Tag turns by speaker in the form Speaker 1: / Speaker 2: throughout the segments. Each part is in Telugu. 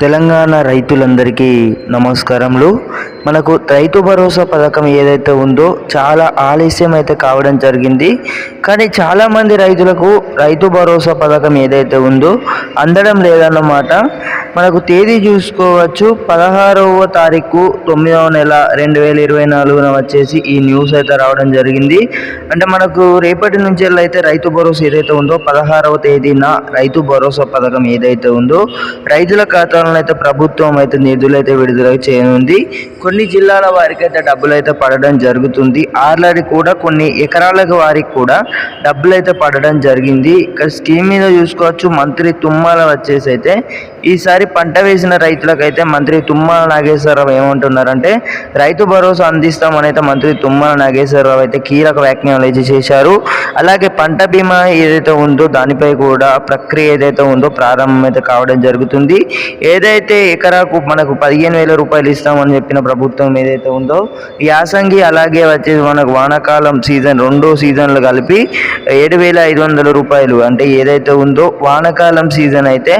Speaker 1: తెలంగాణ రైతులందరికీ నమస్కారములు. మనకు రైతు భరోసా పథకం ఏదైతే ఉందో చాలా ఆలస్యం అయితే కావడం జరిగింది. కానీ చాలామంది రైతులకు రైతు భరోసా పథకం ఏదైతే ఉందో అందడం లేదన్నమాట. మనకు తేదీ చూసుకోవచ్చు. పదహారవ తారీఖు తొమ్మిదవ నెల రెండు వేల ఇరవై నాలుగున వచ్చేసి ఈ న్యూస్ అయితే రావడం జరిగింది. అంటే మనకు రేపటి నుంచి అయితే రైతు భరోసా ఏదైతే ఉందో పదహారవ తేదీన రైతు భరోసా పథకం ఏదైతే ఉందో రైతుల ఖాతాలను అయితే ప్రభుత్వం అయితే నిధులైతే విడుదల చేయనుంది. కొన్ని జిల్లాల వారికైతే డబ్బులు అయితే పడడం జరుగుతుంది. ఆర్లాడి కూడా కొన్ని ఎకరాలకు వారికి కూడా డబ్బులు అయితే పడడం జరిగింది. ఇక్కడ స్కీమ్ మీద చూసుకోవచ్చు మంత్రి తుమ్మల వచ్చేసి అయితే ఈసారి పంట వేసిన రైతులకైతే మంత్రి తుమ్మల నాగేశ్వరరావు ఏమంటున్నారంటే రైతు భరోసా అందిస్తామని అయితే మంత్రి తుమ్మల నాగేశ్వరరావు అయితే కీలక వ్యాఖ్యలు అయితే చేశారు. అలాగే పంట బీమా ఏదైతే ఉందో దానిపై కూడా ప్రక్రియ ఏదైతే ఉందో ప్రారంభం అయితే కావడం జరుగుతుంది. ఏదైతే ఎకరాకు మనకు పదిహేను వేల రూపాయలు ఇస్తామని చెప్పిన ప్రభుత్వం ఏదైతే ఉందో యాసంగి అలాగే వచ్చేసి మనకు వానాకాలం సీజన్ రెండో సీజన్లు కలిపి ఏడు వేల ఐదు వందల రూపాయలు అంటే ఏదైతే ఉందో వానాకాలం సీజన్ అయితే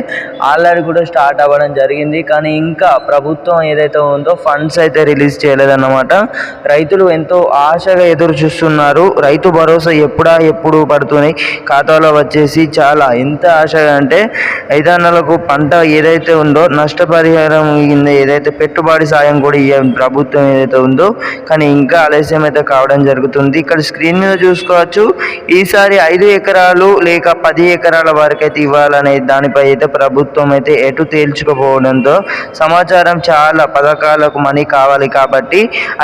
Speaker 1: ఆల్రెడీ కూడా స్టార్ట్ అవ్వడం జరిగింది. కానీ ఇంకా ప్రభుత్వం ఏదైతే ఉందో ఫండ్స్ అయితే రిలీజ్ చేయలేదన్నమాట. రైతులు ఎంతో ఆశగా ఎదురు చూస్తున్నారు. రైతు భరోసా ఎప్పుడా ఎప్పుడు పడుతుంది? ఖాతాలో వచ్చేసి చాలా ఎంత ఆశగా అంటే ఐదాన్నలకు పంట ఏదైతే ఉందో నష్టపరిహారం కింద ఏదైతే పెట్టుబడి సాయం కూడా ప్రభుత్వం ఏదైతే ఉందో కానీ ఇంకా ఆలస్యం అయితే కావడం జరుగుతుంది. ఇక్కడ స్క్రీన్ మీద చూసుకోవచ్చు. ఈసారి ఐదు ఎకరాలు లేక పది ఎకరాల వరకు అయితే ఇవ్వాలనే దానిపై అయితే ప్రభుత్వం అయితే ఎటు తేల్చుకోపోవడంతో సమాచారం చాలా పథకాలకు మనీ కావాలి కాబట్టి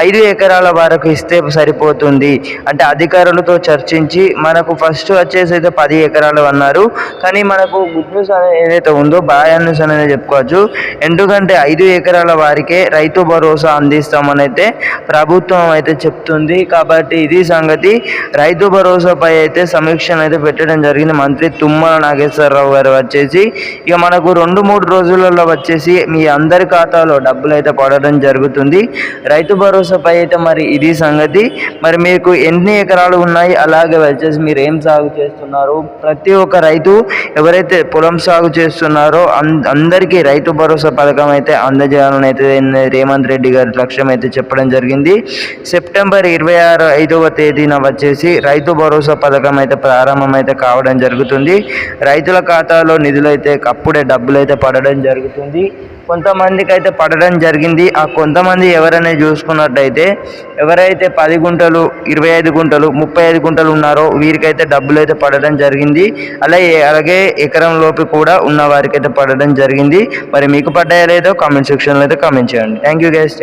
Speaker 1: ఐదు ఎకరాల వరకు ఇస్తే సరిపోతుంది. అంటే అధికారులతో చర్చించి మనకు ఫస్ట్ వచ్చేసి అయితే పది ఎకరాలు అన్నారు. కానీ మనకు గుడ్ న్యూస్ అనేది ఏదైతే ఉందో బాయ్ న్యూస్ అనేది చెప్పుకోవచ్చు. ఎందుకంటే ఐదు ఎకరాల వారికే రైతు భరోసా అందిస్తామని అయితే ప్రభుత్వం అయితే చెప్తుంది. కాబట్టి ఇది సంగతి. రైతు భరోసాపై అయితే సమీక్షను అయితే పెట్టడం జరిగింది. మంత్రి తుమ్మల నాగేశ్వరరావు గారు వచ్చేసి ఇక మనకు రెండు మూడు రోజులలో వచ్చేసి మీ అందరి ఖాతాలో డబ్బులు అయితే పడడం జరుగుతుంది. రైతు భరోసాపై అయితే మరి ఇది సంగతి. మరి మీకు ఎన్ని ఎకరాలు ఉన్నాయి? అలాగే వచ్చేసి మీరు ఏం సాగు చేస్తున్నారు? ప్రతి ఒక్క రైతు ఎవరైతే పొలం సాగు చేస్తున్నారో అందరికీ రైతు భరోసా పథకం అయితే అందజేయాలని అయితే రేవంత్ రెడ్డి గారి లక్ష్యం అయితే చెప్పడం జరిగింది. సెప్టెంబర్ ఇరవై ఆరు ఐదవ తేదీన వచ్చేసి రైతు భరోసా పథకం అయితే ప్రారంభం అయితే కావడం జరుగుతుంది. రైతుల ఖాతాలో నిధులు అయితే అప్పుడే డబ్బులు అయితే పడడం జరుగుతుంది. కొంతమందికి అయితే పడడం జరిగింది. ఆ కొంతమంది ఎవరైనా చూసుకున్నట్టయితే ఎవరైతే పది గుంటలు ఇరవై ఐదు గుంటలు ముప్పై ఐదు గుంటలు ఉన్నారో వీరికైతే డబ్బులు అయితే పడడం జరిగింది. అలాగే అలాగే ఎకరం లోపు కూడా ఉన్న వారికైతే పడడం జరిగింది. మరి మీకు పడ్డాయో లేదో కామెంట్ సెక్షన్లో అయితే కామెంట్ చేయండి. Thank you guys.